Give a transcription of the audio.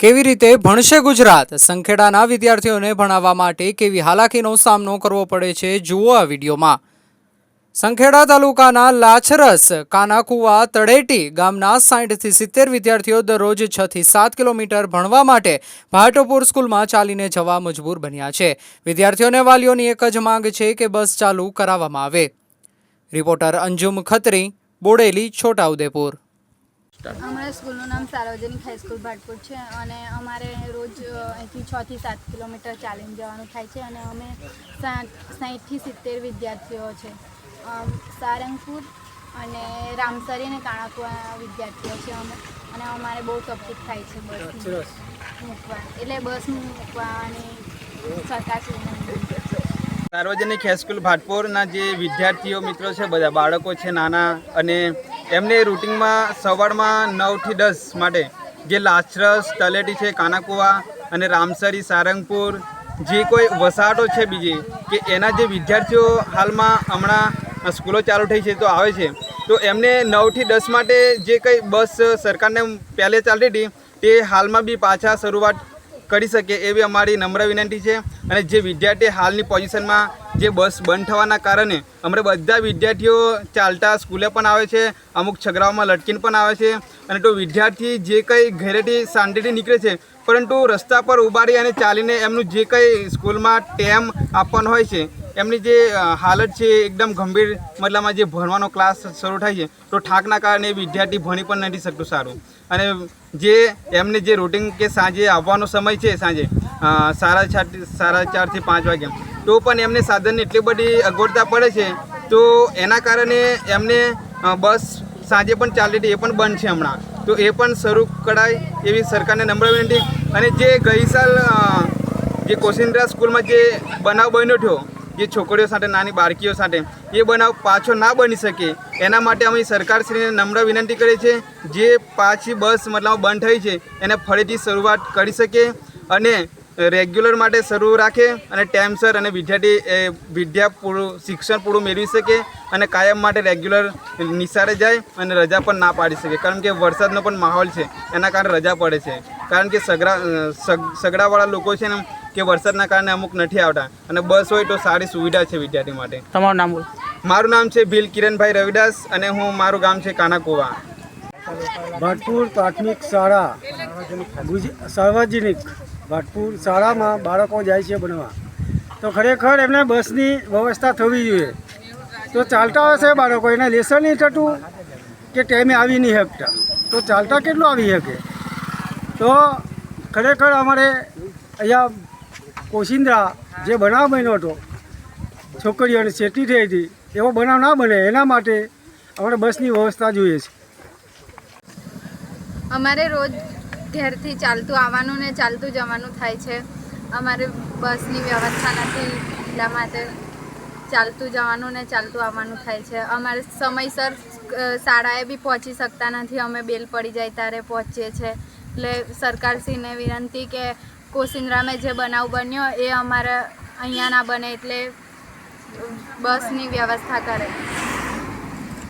કેવી રીતે ભણશે ગુજરાત? સંખેડાના વિદ્યાર્થીઓને ભણાવવા માટે કેવી હાલાકીનો સામનો કરવો પડે છે? જુઓ આ વિડીયોમાં. સંખેડા તાલુકાના લાછરસ, કાનાકુવા, તળેટી ગામના સાઠથી સિત્તેર વિદ્યાર્થીઓ દરરોજ છ થી સાત કિલોમીટર ભણવા માટે ભાટોપુર સ્કૂલમાં ચાલીને જવા મજબૂર બન્યા છે. વિદ્યાર્થીઓને વાલીઓની એક જ માંગ છે કે બસ ચાલુ કરાવવામાં આવે. રિપોર્ટર અંજુમ ખત્રી, બોડેલી, છોટાઉદેપુર. અમારા સ્કૂલનું નામ સાર્વજનિક હાઈસ્કૂલ ભાટપુર છે અને અમારે રોજ અહીંથી છ થી સાત કિલોમીટર ચાલીને જવાનું થાય છે અને અમે સાઠ સાઠથી સિત્તેર વિદ્યાર્થીઓ છે. સારંગપુર અને રામસરી અને કાણાકુવા વિદ્યાર્થીઓ છે અમે અને અમારે બહુ તકલીફ થાય છે બસ મૂકવા. એટલે બસ મૂકવાની સરકાર સાર્વજનિક હાઈસ્કૂલ ભાટપોરના જે વિદ્યાર્થીઓ મિત્રો છે બધા બાળકો છે નાના અને એમને રૂટિનમાં સવારમાં નવથી દસ માટે જે લાચરસ તલેટી છે, કાનાકુવા અને રામસરી, સારંગપુર, જે કોઈ વસાહતો છે બીજી, કે એના જે વિદ્યાર્થીઓ હાલમાં હમણાં સ્કૂલો ચાલુ થઈ છે, તો આવે છે, તો એમને નવથી દસ માટે જે કંઈ બસ સરકારને પહેલે ચાલતી હતી, તે હાલમાં બી પાછા શરૂઆત કરી શકે એવી અમારી નમ્ર વિનંતી છે. અને જે વિદ્યાર્થી હાલની પોઝિશનમાં જે બસ બંધ થવાના કારણે અમારે બધા વિદ્યાર્થીઓ ચાલતા સ્કૂલે પણ આવે છે, અમુક છગરાઓમાં લટકીને પણ આવે છે. અને તો વિદ્યાર્થી જે કંઈ ઘરેથી શાંતિથી નીકળે છે, પરંતુ રસ્તા પર ઉભારી અને ચાલીને એમનું જે કંઈ સ્કૂલમાં ટેમ આપવાનું હોય છે એમની જે હાલત છે એકદમ ગંભીર મતલબમાં જે ભણવાનો ક્લાસ શરૂ થાય છે, તો થાકના કારણે વિદ્યાર્થી ભણી પણ નથી શકતું સારું. અને જે એમને જે રૂટિન કે સાંજે આવવાનો સમય છે, સાંજે સાડા ચાર સાડા ચારથી પાંચ વાગ્યા તો પણ એમને સાધનની એટલી બધી અગવડતા પડે છે, તો એના કારણે એમને બસ સાંજે પણ ચાલી હતી એ પણ બંધ છે હમણાં. તો એ પણ શરૂ કરાય એવી સરકારને નમ્ર વિનંતી. અને જે ગઈ સાલ જે કોશિંદ્રા સ્કૂલમાં જે બનાવ બન્યો થયો જે છોકરીઓ સાથે, નાની બાળકીઓ સાથે, એ બનાવ પાછો ના બની શકે. એના માટે અમે સરકારશ્રીને નમ્ર વિનંતી કરીએ છીએ, જે પાછી બસ મતલબ બંધ થઈ છે, એને ફરીથી શરૂઆત કરી શકે અને રેગ્યુલર માટે શરૂ રાખે અને ટાઈમસર અને વિદ્યાર્થી, એ વિદ્યા પૂરું, શિક્ષણ પૂરું મેળવી શકે અને કાયમ માટે રેગ્યુલર નિશાળે જાય અને રજા પણ ના પાડી શકે. કારણ કે વરસાદનો પણ માહોલ છે, એના કારણે રજા પડે છે. કારણ કે સગડા સગડાવાળા લોકો છે ને કે વરસાદના કારણે અમુક નથી આવતા. અને બસ હોય તો સારી સુવિધા છે વિદ્યાર્થી માટે. તમારું નામ બોલો. મારું નામ છે ભીલ કિરણભાઈ રવિદાસ અને હું મારું ગામ છે કાનાકુવા. ભાટપુર પ્રાથમિક શાળા. સાર્વજનિક. ભાટપુર શાળામાં બાળકો જાય છે ભણવા. તો ખરેખર એમને બસની વ્યવસ્થા થવી જોઈએ. તો ચાલતા હશે બાળકો. એને લેસન નહીં થતું કે ટાઈમે આવી નહીં શકતા. તો ચાલતા કેટલું આવી શકે? તો ખરેખર અમારે અહીંયા કોશિંદ્રા જે બનાવ બન્યો હતો, છોકરીઓને સેટી થઈ હતી, એવો બનાવ ના બને, એના માટે અમારે બસની વ્યવસ્થા જોઈએ છે. અમારે રોજ ઘેરથી ચાલતું આવવાનું ને ચાલતું જવાનું થાય છે. અમારે બસની વ્યવસ્થા નથી, એટલા માટે ચાલતું જવાનું ને ચાલતું આવવાનું થાય છે. અમારે સમયસર શાળાએ બી પહોંચી શકતા નથી, અમે બેલ પડી જાય ત્યારે પહોંચીએ છીએ. એટલે સરકારશ્રીને વિનંતી કે કોસિન્દ્રામાં જે બનાવ બન્યો એ અમારે અહીંયા ના બને એટલે બસની વ્યવસ્થા કરે.